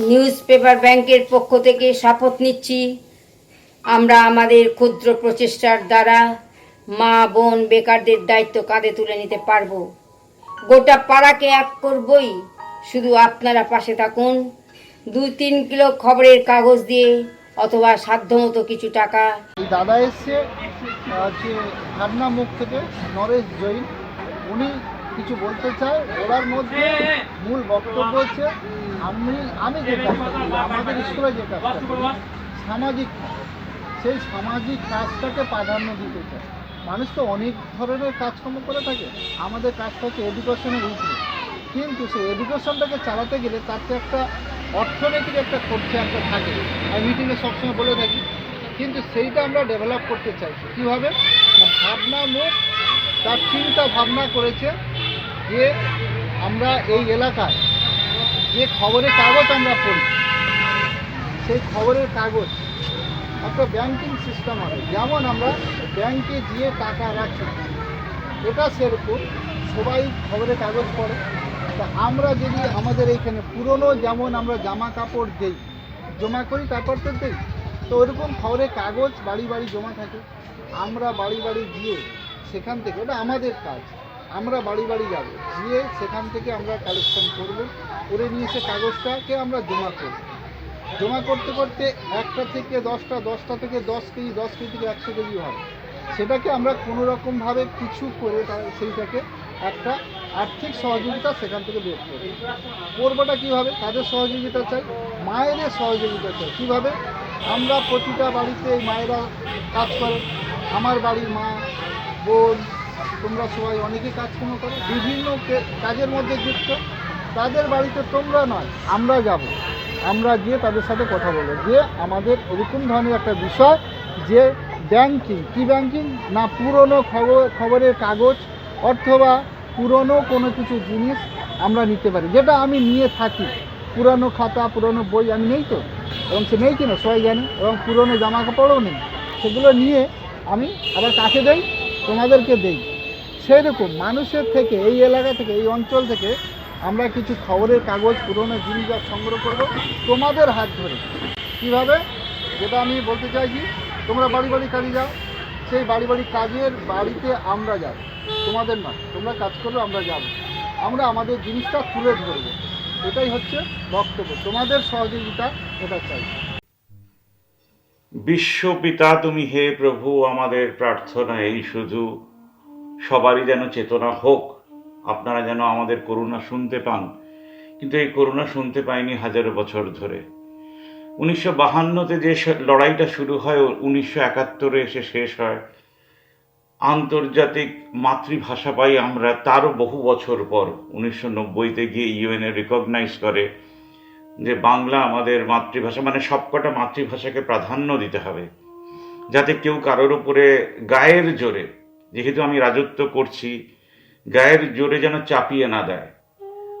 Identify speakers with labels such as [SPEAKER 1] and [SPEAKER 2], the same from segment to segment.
[SPEAKER 1] News paper ব্যাংকের পক্ষ থেকে শপথ নিচ্ছি। আমরা আমাদের ক্ষুদ্র প্রচেষ্টার দ্বারা মা, বোন, বেকারদের দায়িত্ব কাঁধে তুলে নিতে পারব। গোটা পাড়াকে এক করবই। শুধু আপনারা পাশে থাকুন। দুই তিন কিলো খবরের কাগজ দিয়ে অথবা সাধ্যমতো কিছু টাকা।
[SPEAKER 2] দাদা এসছে নরেশ জৈন। উনি কিছু বলতে চাই? ওনার মধ্যে মূল বক্তব্য হচ্ছে, আমি আমি যে আমাদের স্কুলে যে সামাজিক সেই সামাজিক কাজটাকে প্রাধান্য দিতে চাই। মানুষ তো অনেক ধরনের কাজকর্ম করে থাকে। আমাদের কাজটা হচ্ছে এডুকেশনের উপরে। কিন্তু সেই এডুকেশনটাকে চালাতে গেলে তার একটা অর্থনৈতিক একটা খরচা একটা থাকে। আমি মিটিংয়ে সবসময় বলে থাকি। কিন্তু সেইটা আমরা ডেভেলপ করতে চাইছি। কীভাবে? ভাবনা মুখ তার চিন্তা ভাবনা করেছে। যে আমরা এই এলাকায় যে খবরের কাগজ আমরা পড়ি, সেই খবরের কাগজ একটা ব্যাংকিং সিস্টেম হবে। যেমন আমরা ব্যাংকে গিয়ে টাকা রাখি, এটা সেরকম সবাই খবরের কাগজ পড়ে। তা আমরা যদি আমাদের এইখানে পুরনো যেমন আমরা জামা কাপড় দেই, জমা করি, তারপর তো দেই, তো ওরকম খবরের কাগজ বাড়ি বাড়ি জমা থাকে। আমরা বাড়ি বাড়ি গিয়ে সেখান থেকে, এটা আমাদের কাজ। আমরা বাড়ি বাড়ি যাব। গিয়ে সেখান থেকে আমরা কালেকশন করব। করে নিয়ে এসে কাগজটাকে আমরা জমা করব। জমা করতে করতে একটা থেকে দশটা দশটা থেকে দশ কেজি দশ কেজি থেকে একশো কেজি হয়। সেটাকে আমরা কোনো রকমভাবে কিছু করে সেইটাকে একটা আর্থিক সহযোগিতা সেখান থেকে বের করি করবোটা কীভাবে? তাদের সহযোগিতা চাই, মায়েদের সহযোগিতা চাই। কীভাবে? আমরা প্রতিটা বাড়িতে মায়েরা কাজ করে আমার বাড়ির মা, বোন তোমরা সবাই অনেকে কাজকর্ম করো, বিভিন্ন কাজের মধ্যে যুক্ত। তাদের বাড়িতে তোমরা নয়, আমরা যাব। আমরা গিয়ে তাদের সাথে কথা বলব। যে আমাদের এরকম ধরনের একটা বিষয়, যে ব্যাংকিং কি ব্যাংকিং না পুরনো খবর, খবরের কাগজ অথবা পুরনো কোনো কিছু জিনিস আমরা নিতে পারি। যেটা আমি নিয়ে থাকি। পুরনো খাতা, পুরনো বই আমি নেই তো? এবং সে নেই কিনা সবাই জানে। এবং পুরনো জামা কাপড়ও নেই। সেগুলো নিয়ে আমি আবার কাকে দেই, তোমাদেরকে দেই। সেই রকম মানুষের থেকে, এই এলাকা থেকে, এই অঞ্চল থেকে আমরা কিছু খবরের কাগজ, পুরনো জিনিস সংগ্রহ করব। তোমাদের হাত ধরে। কীভাবে? যেটা আমি বলতে চাইছি, তোমরা বাড়ি বাড়ি কাজে যাও। সেই বাড়ি বাড়ি কাজের বাড়িতে আমরা যাব তোমাদের নয়, তোমরা কাজ করবে আমরা যাব। আমরা আমাদের জিনিসটা তুলে ধরবো। এটাই হচ্ছে বক্তব্য। তোমাদের সহযোগিতা এটা চাই।
[SPEAKER 3] বিশ্বপিতা তুমি হে প্রভু, আমাদের প্রার্থনা এই শুধু সবারই যেন চেতনা হোক, আপনারা যেন আমাদের করুণা শুনতে পান। কিন্তু এই করুণা শুনতে পাইনি হাজারো বছর ধরে। উনিশশো বাহান্নতে যে লড়াইটা শুরু হয় উনিশশো একাত্তরে এসে শেষ হয়। আন্তর্জাতিক মাতৃভাষা পাই আমরা, তারও বহু বছর পর উনিশশো নব্বইতে গিয়ে ইউএনএ রিকগনাইজ করে যে বাংলা আমাদের মাতৃভাষা মানে সবকটা মাতৃভাষাকে প্রাধান্য দিতে হবে। যাতে কেউ কারোর উপরে গায়ের জোরে যেহেতু আমি রাজত্ব করছি, গায়ের জোরে যেন চাপিয়ে না দেয়।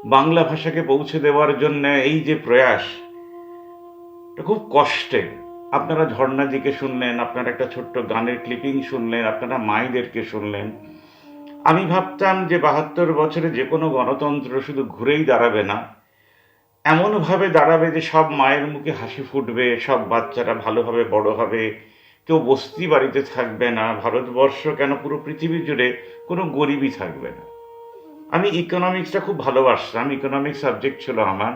[SPEAKER 3] বাংলা ভাষাকে পৌঁছে দেওয়ার জন্য এই যে প্রয়াস, এটা খুব কষ্টে। আপনারা ঝর্ণাদিকে শুনলেন, আপনারা একটা ছোট্ট গানের ক্লিপিং শুনলেন, আপনারা মাইদেরকে শুনলেন। আমি ভাবতাম যে বাহাত্তর বছরে যে কোনো গণতন্ত্র শুধু ঘুরেই দাঁড়াবে না। এমনভাবে দাঁড়াবে যে সব মায়ের মুখে হাসি ফুটবে, সব বাচ্চারা ভালোভাবে বড় হবে। কেউ বস্তি বাড়িতে থাকবে না, ভারতবর্ষ কেন পুরো পৃথিবী জুড়ে কোনো গরিবই থাকবে না? আমি ইকোনমিক্সটা খুব ভালোবাসতাম ইকোনমিক্স সাবজেক্ট ছিল আমার।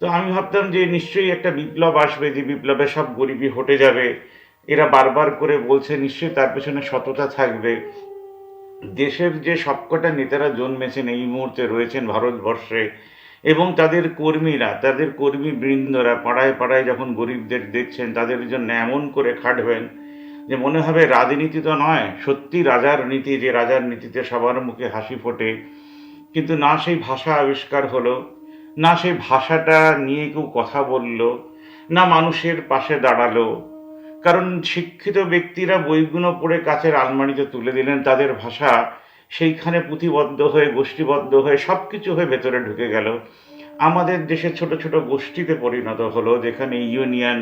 [SPEAKER 3] তো আমি ভাবতাম যে নিশ্চয়ই একটা বিপ্লব আসবে, যে বিপ্লবে সব গরিবই হটে যাবে। এরা বারবার করে বলছে, নিশ্চয়ই তার পেছনে সততা থাকবে। দেশের যে সবকটা নেতারা জন্মেছেন এই মুহূর্তে রয়েছেন ভারতবর্ষে এবং তাদের কর্মীরা, তাদের কর্মী বৃন্দরা পাড়ায় পাড়ায় যখন গরিবদের দেখছেন, তাদের জন্য এমন করে খাটবেন যে মনে হবে রাজনীতি তো নয়, সত্যি রাজার নীতি যে রাজার নীতিতে সবার মুখে হাসি ফোটে। কিন্তু না সেই ভাষা আবিষ্কার হলো, না সেই ভাষাটা নিয়ে কেউ কথা বলল, না মানুষের পাশে দাঁড়াল। কারণ শিক্ষিত ব্যক্তিরা বইগুলো পড়ে কাছের আলমারিতে তুলে দিলেন, তাদের ভাষা সেইখানে পুঁথিবদ্ধ হয়ে, গোষ্ঠীবদ্ধ হয়ে সব কিছু হয়ে ভেতরে ঢুকে গেল। আমাদের দেশে ছোট ছোট গোষ্ঠীতে পরিণত হলো, যেখানে ইউনিয়ন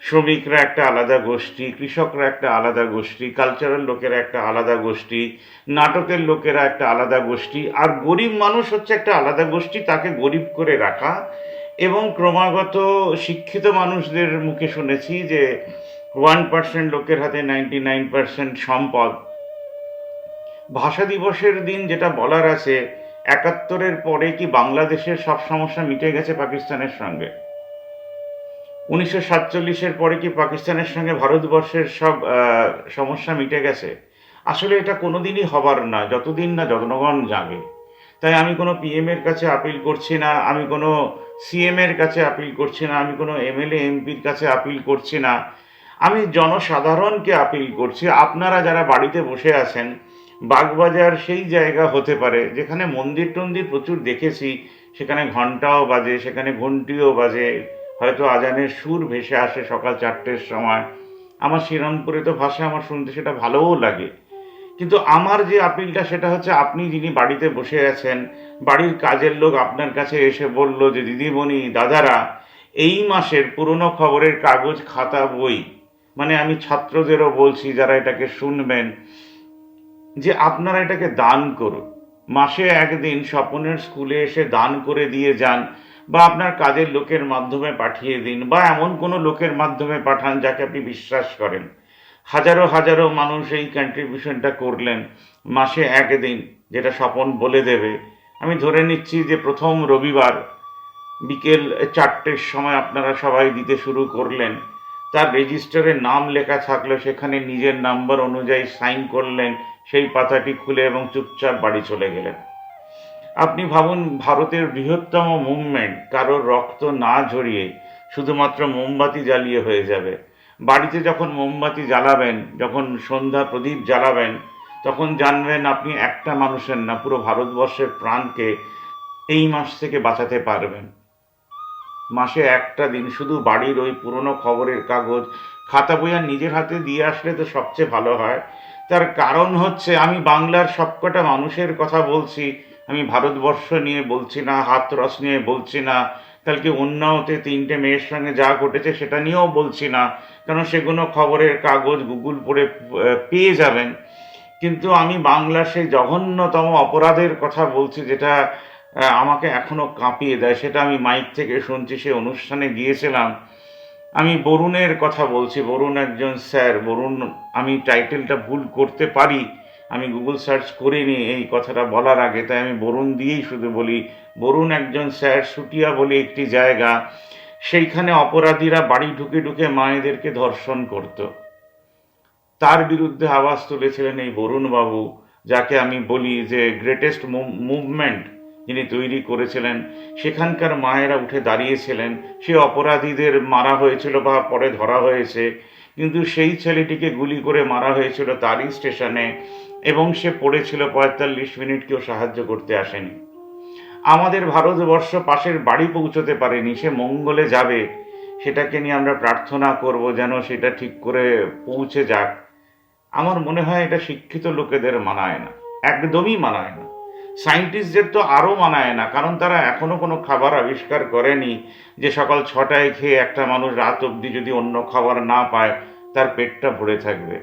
[SPEAKER 3] শ্রমিকরা একটা আলাদা গোষ্ঠী, কৃষকরা একটা আলাদা গোষ্ঠী কালচারাল লোকেরা একটা আলাদা গোষ্ঠী, নাটকের লোকেরা একটা আলাদা গোষ্ঠী, আর গরিব মানুষ হচ্ছে একটা আলাদা গোষ্ঠী, তাকে গরিব করে রাখা। এবং ক্রমাগত শিক্ষিত মানুষদের মুখে শুনেছি যে ওয়ান পার্সেন্ট লোকের হাতে নাইনটি নাইন পার্সেন্ট সম্পদ। ভাষা দিবসের দিন যেটা বলার আছে, একাত্তরের পরে কি বাংলাদেশের সব সমস্যা মিটে গেছে পাকিস্তানের সঙ্গে? উনিশশো সাতচল্লিশের পরে কি পাকিস্তানের সঙ্গে ভারতবর্ষের সব সমস্যা মিটে গেছে? আসলে এটা কোনোদিনই হবার না, যতদিন না জনগণ জাগে। তাই আমি কোনো পিএম এর কাছে আপিল করছি না, আমি কোনো সিএম এর কাছে আপিল করছি না, আমি কোনো এমএলএ এমপির কাছে আপিল করছি না। আমি জনসাধারণকে আপিল করছি, আপনারা যারা বাড়িতে বসে আছেন বাগবাজার সেই জায়গা হতে পারে, যেখানে মন্দির টন্দির প্রচুর দেখেছি, সেখানে ঘন্টাও বাজে, সেখানে ঘন্টিও বাজে, হয়তো আজানের সুর ভেসে আসে সকাল চারটের সময়। আমার শ্রীরামপুরে তো ভাষা আমার শুনতে সেটা ভালোও লাগে। কিন্তু আমার যে আপিলটা সেটা হচ্ছে আপনি যিনি বাড়িতে বসে আছেন, বাড়ির কাজের লোক আপনার কাছে এসে বলল যে, দিদিমণি, দাদারা, এই মাসের পুরনো খবরের কাগজ খাতা বই। মানে আমি ছাত্রদেরও বলছি যারা এটাকে শুনবেন যে আপনারা এটাকে দান করুন। মাসে একদিন স্বপনের স্কুলে এসে দান করে দিয়ে যান বা আপনার কাজের লোকের মাধ্যমে পাঠিয়ে দিন বা এমন কোনো লোকের মাধ্যমে পাঠান যাকে আপনি বিশ্বাস করেন। হাজারো হাজারো মানুষ এই কন্ট্রিবিউশনটা করলেন মাসে একদিন, যেটা স্বপন বলে দেবে। আমি ধরে নিচ্ছি যে প্রথম রবিবার বিকেল চারটের সময় আপনারা সবাই দিতে শুরু করলেন। তার রেজিস্টারে নাম লেখা থাকলে, সেখানে নিজের নাম্বার অনুযায়ী সাইন করলেন। সেই পাতাটি খুলে এবং চুপচাপ বাড়ি চলে গেলেন। আপনি ভাবুন, ভারতের বৃহত্তম মুভমেন্ট কারোর রক্ত না ঝরিয়ে শুধুমাত্র মোমবাতি জ্বালিয়ে হয়ে যাবে। বাড়িতে যখন মোমবাতি জ্বালাবেন, যখন সন্ধ্যা প্রদীপ জ্বালাবেন, তখন জানবেন আপনি একটা মানুষের না, পুরো ভারতবর্ষের প্রাণকে এই মাস থেকে বাঁচাতে পারবেন। মাসে একটা দিন শুধু বাড়ির ওই পুরনো খবরের কাগজ, খাতা বই আর নিজের হাতে দিয়ে আসলে তো সবচেয়ে ভালো হয়। তার কারণ হচ্ছে আমি বাংলার সবকটা মানুষের কথা বলছি, আমি ভারতবর্ষ নিয়ে বলছি না, হাতরস নিয়ে বলছি না, কালকে উন্নাওতে তিনটে মেয়ের সঙ্গে যা ঘটেছে সেটা নিয়েও বলছি না কারণ সেগুলো খবরের কাগজ গুগল পড়ে পেয়ে যাবেন। কিন্তু আমি বাংলার সেই জঘন্যতম অপরাধের কথা বলছি যেটা আমাকে এখনও কাঁপিয়ে দেয়, সেটা আমি মাইক থেকে শুনছি সে অনুষ্ঠানে গিয়েছিলাম। আমি বরুণের কথা বলছি, বরুণ একজন স্যার, বরুণ, আমি টাইটেলটা ভুল করতে পারি, আমি গুগল সার্চ করিনি এই কথাটা বলার আগে, তাই আমি বরুণ দিয়েই শুধু বলি, বরুণ একজন স্যার, সুটিয়া বলে একটি জায়গা, সেইখানে অপরাধীরা বাড়ি ঢুকে ঢুকে মায়েদেরকে ধর্ষণ করত। তার বিরুদ্ধে আওয়াজ তুলেছিলেন এই বরুণ বাবু যাকে আমি বলি যে গ্রেটেস্ট মুভমেন্ট যিনি তৈরি করেছিলেন, সেখানকার মায়েরা উঠে দাঁড়িয়েছিলেন। সে অপরাধীদের মারা হয়েছিল বা পরে ধরা হয়েছে, কিন্তু সেই ছেলেটিকে গুলি করে মারা হয়েছিল তারই স্টেশনে এবং সে পড়েছিল পঁয়তাল্লিশ মিনিট, কেউ সাহায্য করতে আসেনি। আমাদের ভারতবর্ষ পাশের বাড়ি পৌঁছতে পারেনি, সে মঙ্গলে যাবে, সেটাকে নিয়ে আমরা প্রার্থনা করব যেন সেটা ঠিক করে পৌঁছে যাক। আমার মনে হয় এটা শিক্ষিত লোকেদের মানায় না, একদমই মানায় না। সায়েন্টিস্টদের তো আরও মানায় না, কারণ তারা এখনও কোনো খাবার আবিষ্কার করেনি যে সকাল ছটায় খেয়ে একটা মানুষ রাত অবধি যদি অন্য খাবার না পায়, তার পেটটা ভরে থাকবে।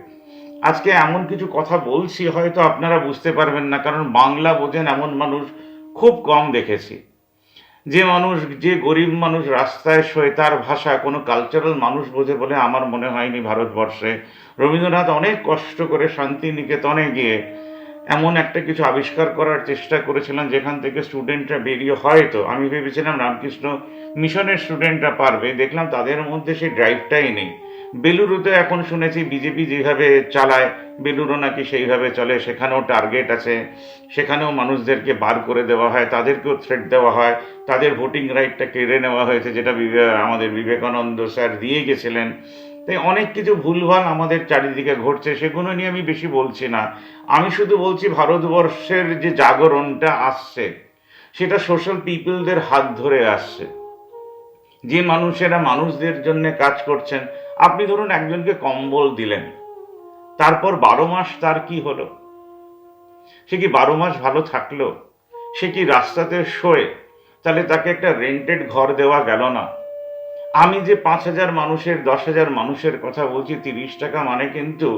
[SPEAKER 3] আজকে এমন কিছু কথা বলছি, হয়তো আপনারা বুঝতে পারবেন না, কারণ বাংলা বোঝেন এমন মানুষ খুব কম দেখেছি। যে মানুষ, যে গরিব মানুষ রাস্তায় শোয়, তার ভাষা কোনো কালচারাল মানুষ বোঝে বলে আমার মনে হয়নি ভারতবর্ষে। রবীন্দ্রনাথ অনেক কষ্ট করে শান্তিনিকেতনে গিয়ে এমন একটা কিছু আবিষ্কার করার চেষ্টা করেছিলাম যেখান থেকে স্টুডেন্টরা বেরিয়ে, হয়তো, আমি ভেবেছিলাম রামকৃষ্ণ মিশনের স্টুডেন্টরা পারবে, দেখলাম তাদের মধ্যে সেই ড্রাইভটাই নেই। বেলুরুতে এখন শুনেছি বিজেপি যেভাবে চালায় বেলুরও নাকি সেইভাবে চলে, সেখানেও টার্গেট আছে, সেখানেও মানুষদেরকে বার করে দেওয়া হয়, তাদেরকেও থ্রেট দেওয়া হয়, তাদের ভোটিং রাইটটা কেড়ে নেওয়া হয়েছে, যেটা আমাদের বিবেকানন্দ স্যার দিয়ে গেছিলেন। তাই অনেক কিছু ভুলভাল আমাদের চারিদিকে ঘটছে, সেগুলো নিয়ে আমি বেশি বলছি না। আমি শুধু বলছি ভারতবর্ষের যে জাগরণটা আসছে, সেটা সোশ্যাল পিপলদের হাত ধরে আসছে। যে মানুষেরা মানুষদের জন্য কাজ করছেন, আপনি ধরুন একজনকে কম্বল দিলেন, তারপর বারো মাস তার কি হলো? সে কি বারো মাস ভালো থাকল? সে কি রাস্তাতে শোয়ে? তাহলে তাকে একটা রেন্টেড ঘর দেওয়া গেল না? আমি যে পাঁচ হাজার মানুষের, দশ হাজার মানুষের কথা বলছি, তিরিশ টাকা মানে কিন্তু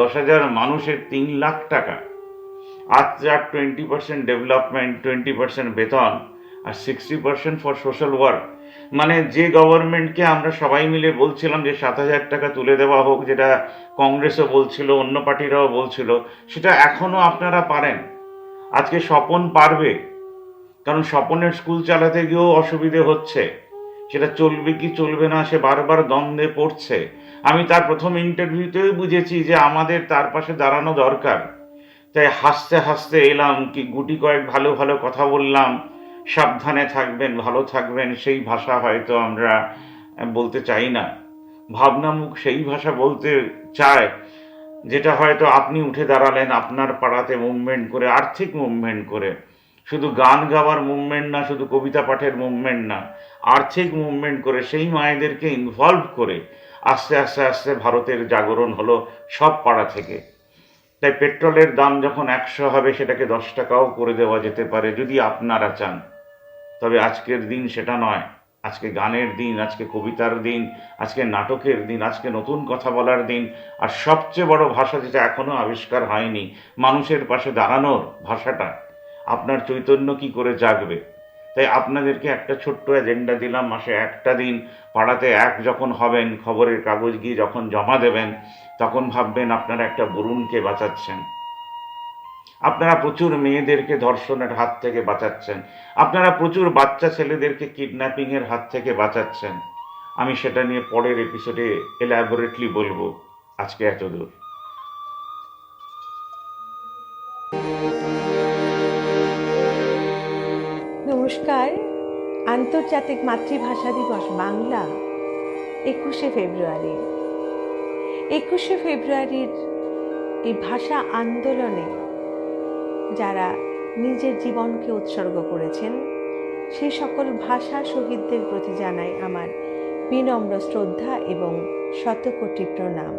[SPEAKER 3] দশ হাজার মানুষের তিন লাখ টাকা। আজ যার twenty percent development twenty percent বেতন আর sixty percent for social work মানে যে গভর্নমেন্টকে আমরা সবাই মিলে বলছিলাম যে সাত হাজার টাকা তুলে দেওয়া হোক, যেটা কংগ্রেসও বলছিল, অন্য পার্টিরাও বলছিল, সেটা এখনও আপনারা পারেন। আজকে স্বপন পারবে, কারণ স্বপনের স্কুল চালাতে গিয়েও অসুবিধে হচ্ছে। সেটা চলবে কি চলবে না সে বারবার দ্বন্দ্বে পড়ছে। আমি তার প্রথম ইন্টারভিউতেও বুঝেছি যে আমাদের তার পাশে দাঁড়ানো দরকার। তাই হাসতে হাসতে এলাম কি গুটি কয়েক ভালো ভালো কথা বললাম। সাবধানে থাকবেন, ভালো থাকবেন, সেই ভাষা হয়তো আমরা বলতে চাই না। ভাবনামুখ সেই ভাষা বলতে চায়, যেটা হয়তো আপনি উঠে দাঁড়ালেন আপনার পাড়াতে মুভমেন্ট করে, আর্থিক মুভমেন্ট করে। শুধু গান গাওয়ার মুভমেন্ট না, শুধু কবিতা পাঠের মুভমেন্ট না, আর্থিক মুভমেন্ট করে সেই মায়েদেরকে ইনভলভ করে আস্তে আস্তে আস্তে ভারতের জাগরণ হলো সব পাড়া থেকে। তাই পেট্রোলের দাম যখন একশো হবে, সেটাকে দশ টাকাও করে দেওয়া যেতে পারে, যদি আপনারা চান। তবে আজকের দিন সেটা নয়। আজকে গানের দিন, আজকে কবিতার দিন, আজকে নাটকের দিন, আজকে নতুন কথা বলার দিন, আর সবচেয়ে বড় ভাষা যেটা এখনও আবিষ্কার হয়নি, মানুষের পাশে দাঁড়ানোর ভাষাটা। আপনার চৈতন্য কি করে জাগবে? তাই আপনাদেরকে একটা ছোট্ট এজেন্ডা দিলাম, মাসে একটা দিন পাড়াতে এক যখন হবেন, খবরের কাগজ গিয়ে যখন জমা দেবেন, তখন ভাববেন আপনারা একটা বরুণকে বাঁচাচ্ছেন। আপনারা প্রচুর মেয়েদেরকে ধর্ষণের হাত থেকে বাঁচাচ্ছেন। আপনারা প্রচুর বাচ্চা ছেলেদেরকে কিডন্যাপিংয়ের হাত থেকে বাঁচাচ্ছেন। আমি সেটা নিয়ে পরের এপিসোডে এলাবোরেটলি বলব। আজকে এতদূর।
[SPEAKER 4] নমস্কার আন্তর্জাতিক মাতৃভাষা দিবস বাংলা একুশে ফেব্রুয়ারি। একুশে ফেব্রুয়ারির এই ভাষা আন্দোলনে যারা নিজের জীবনকে উৎসর্গ করেছেন সেই সকল ভাষা শহীদদের প্রতি জানাই আমার বিনম্র শ্রদ্ধা এবং শতকোটি প্রণাম।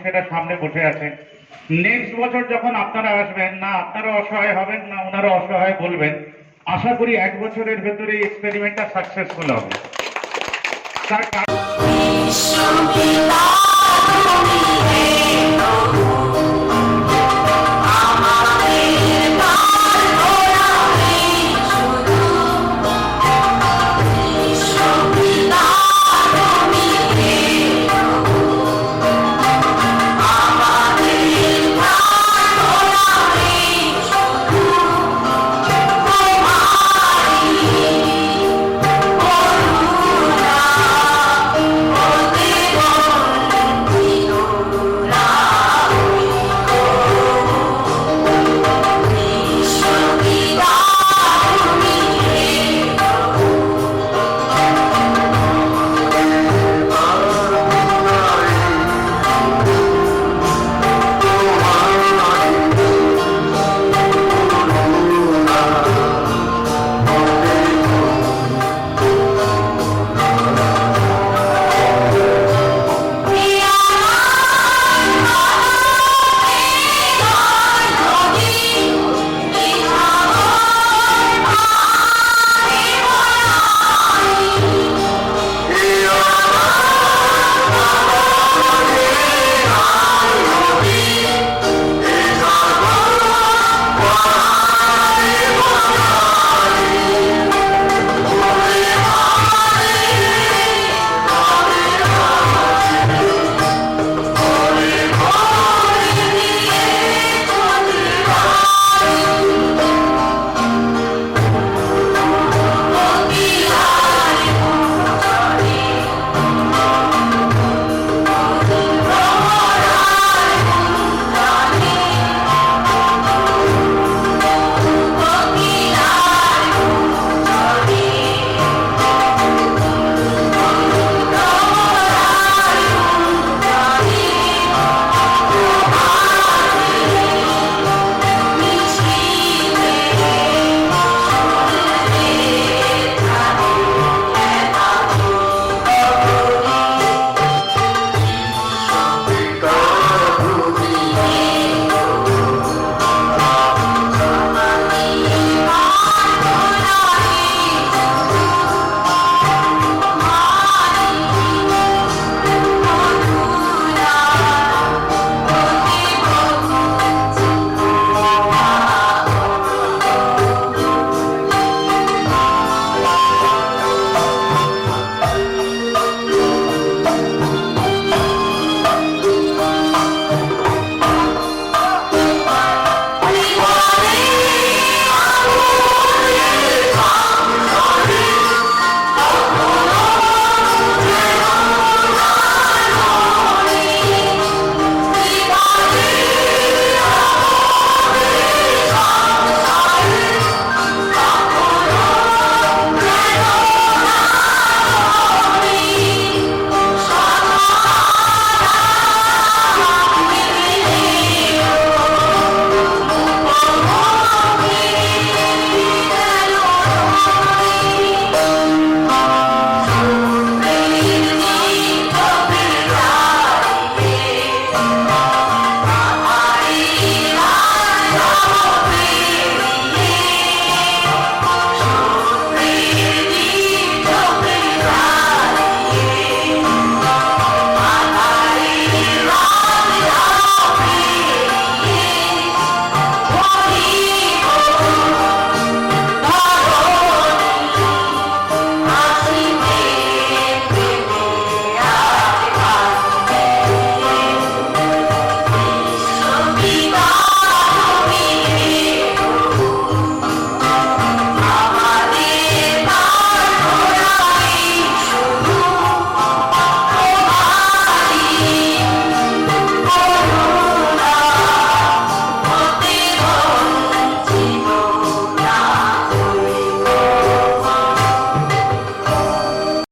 [SPEAKER 5] মানুষেরা সামনে বসে আছেন নেক্সট বছর যখন আপনারা আসবেন, না, আপনারা অসহায় হবেন, না, ওনারা অসহায় বলবেন, আশা করি এক বছরের ভেতরে এক্সপেরিমেন্টটা সাকসেসফুল হবে। তার কারণ